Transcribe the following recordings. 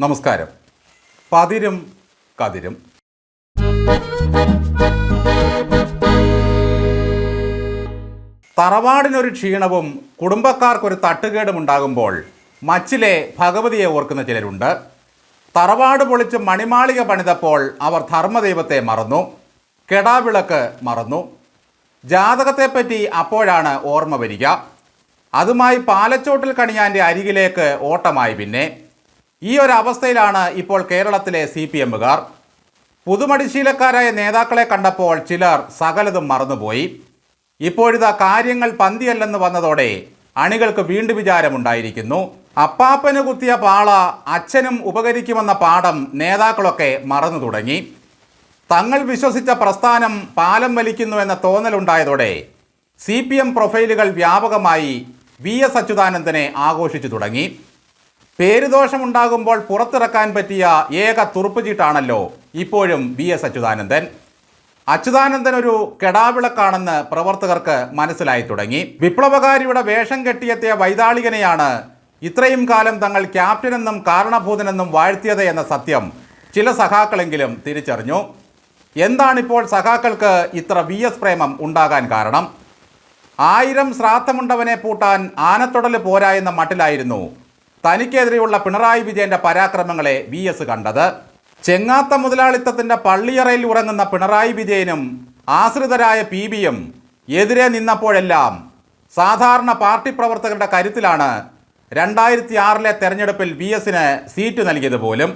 നമസ്കാരം. പതിരും കതിരും. തറവാടിനൊരു ക്ഷീണവും കുടുംബക്കാർക്കൊരു തട്ടുകേടും ഉണ്ടാകുമ്പോൾ മച്ചിലെ ഭഗവതിയെ ഓർക്കുന്ന ചിലരുണ്ട്. തറവാട് പൊളിച്ച് മണിമാളിക പണിതപ്പോൾ അവർ ധർമ്മദൈവത്തെ മറന്നു. കെടാവിളക്ക് മറന്നു. ജാതകത്തെപ്പറ്റി അപ്പോഴാണ് ഓർമ്മ വരിക. അതുമായി പാലച്ചോട്ടിൽ കണിയാന്റെ അരികിലേക്ക് ഓട്ടമായി പിന്നെ. ഈ ഒരു അവസ്ഥയിലാണ് ഇപ്പോൾ കേരളത്തിലെ സി പി എമ്മുകാർ. പുതുമടിശീലക്കാരായ നേതാക്കളെ കണ്ടപ്പോൾ ചിലർ സകലതും മറന്നുപോയി. ഇപ്പോഴിതാ കാര്യങ്ങൾ പന്തിയല്ലെന്ന് വന്നതോടെ അണികൾക്ക് വീണ്ടും വിചാരമുണ്ടായിരിക്കുന്നു. അപ്പാപ്പന് കുത്തിയ പാള അച്ഛനും ഉപകരിക്കുമെന്ന പാഠം നേതാക്കളൊക്കെ മറന്നു തുടങ്ങി. തങ്ങൾ വിശ്വസിച്ച പ്രസ്ഥാനം പാലം വലിക്കുന്നു എന്ന തോന്നലുണ്ടായതോടെ സി പി എം പ്രൊഫൈലുകൾ വ്യാപകമായി വി എസ് അച്യുതാനന്ദനെ ആഘോഷിച്ചു തുടങ്ങി. പേരുദോഷമുണ്ടാകുമ്പോൾ പുറത്തിറക്കാൻ പറ്റിയ ഏക തുറുപ്പുചീട്ടാണല്ലോ ഇപ്പോഴും വി എസ് അച്യുതാനന്ദൻ. അച്യുതാനന്ദൻ ഒരു കെടാവിളക്കാണെന്ന് പ്രവർത്തകർക്ക് മനസ്സിലായി തുടങ്ങി. വിപ്ലവകാരിയുടെ വേഷം കെട്ടിയെത്തിയ വൈതാളികനെയാണ് ഇത്രയും കാലം തങ്ങൾ ക്യാപ്റ്റനെന്നും കാരണഭൂതനെന്നും വാഴ്ത്തിയത് എന്ന സത്യം ചില സഖാക്കളെങ്കിലും തിരിച്ചറിഞ്ഞു. എന്താണിപ്പോൾ സഖാക്കൾക്ക് ഇത്ര വി എസ് പ്രേമം ഉണ്ടാകാൻ കാരണം? ആയിരം ശ്രാദ്ധമുണ്ടവനെ പൂട്ടാൻ ആനത്തൊടൽ പോരാ എന്ന മട്ടിലായിരുന്നു തനിക്കെതിരെയുള്ള പിണറായി വിജയന്റെ പരാക്രമങ്ങളെ വി എസ് കണ്ടത്. ചെങ്ങാത്ത മുതലാളിത്തത്തിന്റെ പള്ളിയറയിൽ ഉറങ്ങുന്ന പിണറായി വിജയനും ആശ്രിതരായ പി ബിയും എതിരെ നിന്നപ്പോഴെല്ലാം സാധാരണ പാർട്ടി പ്രവർത്തകരുടെ കരുത്തിലാണ് രണ്ടായിരത്തി ആറിലെ തെരഞ്ഞെടുപ്പിൽ വി എസിന് സീറ്റ് നൽകിയത് പോലും.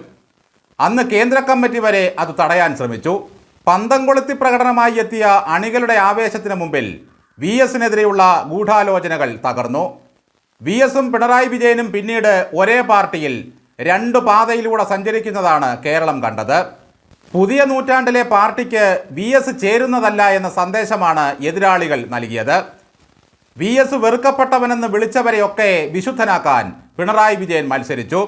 അന്ന് കേന്ദ്ര കമ്മിറ്റി വരെ അത് തടയാൻ ശ്രമിച്ചു. പന്തം കൊളുത്തി പ്രകടനമായി എത്തിയ അണികളുടെ ആവേശത്തിന് മുമ്പിൽ വി എസിനെതിരെയുള്ള ഗൂഢാലോചനകൾ തകർന്നു. വി എസും പിണറായി വിജയനും പിന്നീട് ഒരേ പാർട്ടിയിൽ രണ്ട് പാതയിലൂടെ സഞ്ചരിക്കുന്നതാണ് കേരളം കണ്ടത്. പുതിയ നൂറ്റാണ്ടിലെ പാർട്ടിക്ക് വി എസ് ചേരുന്നതല്ല എന്ന സന്ദേശമാണ് എതിരാളികൾ നൽകിയത്. വി എസ് വെറുക്കപ്പെട്ടവനെന്ന് വിളിച്ചവരെയൊക്കെ വിശുദ്ധനാക്കാൻ പിണറായി വിജയൻ മത്സരിച്ചു.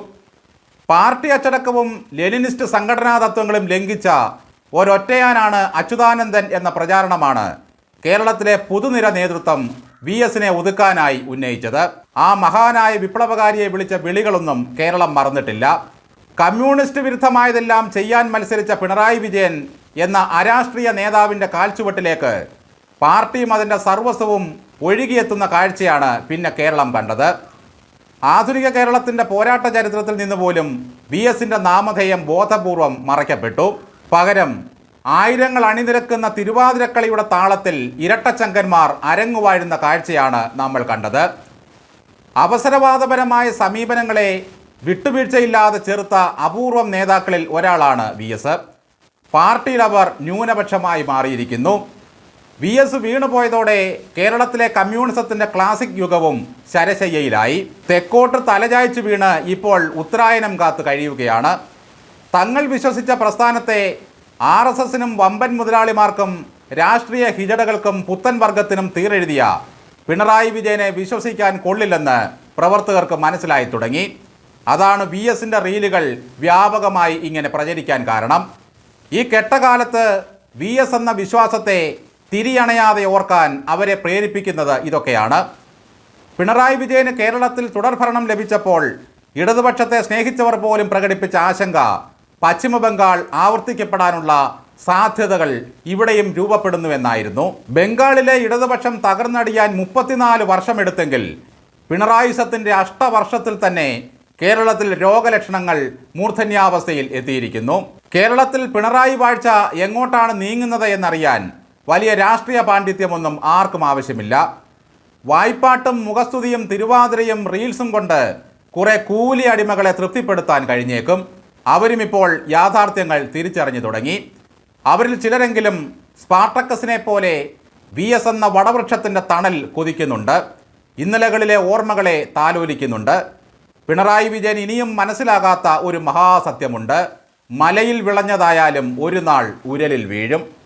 പാർട്ടി അച്ചടക്കവും ലെനിനിസ്റ്റ് സംഘടനാ തത്വങ്ങളും ലംഘിച്ച ഒരൊറ്റയാനാണ് അച്യുതാനന്ദൻ എന്ന പ്രചാരണമാണ് കേരളത്തിലെ പുതുനിര നേതൃത്വം വി എസിനെ ഒതുക്കാനായി ഉന്നയിച്ചത്. ആ മഹാനായ വിപ്ലവകാരിയെ വിളിച്ച വിളികളൊന്നും കേരളം മറന്നിട്ടില്ല. കമ്മ്യൂണിസ്റ്റ് വിരുദ്ധമായതെല്ലാം ചെയ്യാൻ മത്സരിച്ച പിണറായി വിജയൻ എന്ന അരാഷ്ട്രീയ നേതാവിന്റെ കാൽച്ചുവട്ടിലേക്ക് പാർട്ടിയും അതിന്റെ സർവസ്വവും ഒഴുകിയെത്തുന്ന കാഴ്ചയാണ് പിന്നെ കേരളം കണ്ടത്. ആധുനിക കേരളത്തിന്റെ പോരാട്ട ചരിത്രത്തിൽ നിന്ന് പോലും വി എസിന്റെ നാമധേയം ബോധപൂർവം മറയ്ക്കപ്പെട്ടു. പകരം ആയിരങ്ങൾ അണിനിരക്കുന്ന തിരുവാതിരക്കളിയുടെ താളത്തിൽ ഇരട്ടച്ചങ്കന്മാർ അരങ്ങുവാഴുന്ന കാഴ്ചയാണ് നമ്മൾ കണ്ടത്. അവസരവാദപരമായ സമീപനങ്ങളെ വിട്ടുവീഴ്ചയില്ലാതെ ചെറുത്ത അപൂർവം നേതാക്കളിൽ ഒരാളാണ് വി എസ്. പാർട്ടിയിൽ അവർ ന്യൂനപക്ഷമായി മാറിയിരിക്കുന്നു. വി എസ് വീണുപോയതോടെ കേരളത്തിലെ കമ്മ്യൂണിസത്തിന്റെ ക്ലാസിക് യുഗവും ശരശയ്യയിലായി. തെക്കോട്ട് തലചായ്ച്ചു വീണ് ഇപ്പോൾ ഉത്തരായനം കാത്ത് കഴിയുകയാണ്. തങ്ങൾ വിശ്വസിച്ച പ്രസ്ഥാനത്തെ ആർ എസ് എസിനും വമ്പൻ മുതലാളിമാർക്കും രാഷ്ട്രീയ ഹിജടകൾക്കും പുത്തൻ വർഗത്തിനും തീരെഴുതിയ പിണറായി വിജയനെ വിശ്വസിക്കാൻ കൊള്ളില്ലെന്ന് പ്രവർത്തകർക്ക് മനസ്സിലായി തുടങ്ങി. അതാണ് വി എസിന്റെ റീലുകൾ വ്യാപകമായി ഇങ്ങനെ പ്രചരിക്കാൻ കാരണം. ഈ കെട്ടകാലത്ത് വി എസ് എന്ന വിശ്വാസത്തെ തിരിയണയാതെ ഓർക്കാൻ അവരെ പ്രേരിപ്പിക്കുന്നത് ഇതൊക്കെയാണ്. പിണറായി വിജയന് കേരളത്തിൽ തുടർഭരണം ലഭിച്ചപ്പോൾ ഇടതുപക്ഷത്തെ സ്നേഹിച്ചവർ പോലും പ്രകടിപ്പിച്ച ആശങ്ക പശ്ചിമ ബംഗാൾ ആവർത്തിക്കപ്പെടാനുള്ള സാധ്യതകൾ ഇവിടെയും രൂപപ്പെടുന്നുവെന്നായിരുന്നു. ബംഗാളിലെ ഇടതുപക്ഷം തകർന്നടിയാൻ മുപ്പത്തിനാല് വർഷമെടുത്തെങ്കിൽ പിണറായി സത്തിന്റെ അഷ്ടവർഷത്തിൽ തന്നെ കേരളത്തിൽ രോഗലക്ഷണങ്ങൾ മൂർധന്യാവസ്ഥയിൽ എത്തിയിരിക്കുന്നു. കേരളത്തിൽ പിണറായി വാഴ്ച എങ്ങോട്ടാണ് നീങ്ങുന്നത് എന്നറിയാൻ വലിയ രാഷ്ട്രീയ പാണ്ഡിത്യമൊന്നും ആർക്കും ആവശ്യമില്ല. വായ്പാട്ടും മുഖസ്തുതിയും തിരുവാതിരയും റീൽസും കൊണ്ട് കുറെ കൂലി അടിമകളെ തൃപ്തിപ്പെടുത്താൻ കഴിഞ്ഞേക്കും. അവരും ഇപ്പോൾ യാഥാർത്ഥ്യങ്ങൾ തിരിച്ചറിഞ്ഞു തുടങ്ങി. അവരിൽ ചിലരെങ്കിലും സ്പാർട്ടക്കസിനെ പോലെ വി എസ് എന്ന വടവൃക്ഷത്തിന്റെ തണൽ കൊതിക്കുന്നുണ്ട്. ഇന്നലകളിലെ ഓർമ്മകളെ താലോലിക്കുന്നുണ്ട്. പിണറായി വിജയൻ ഇനിയും മനസ്സിലാകാത്ത ഒരു മഹാസത്യമുണ്ട്. മലയിൽ വിളഞ്ഞതായാലും ഒരു നാൾ ഉരലിൽ വീഴും.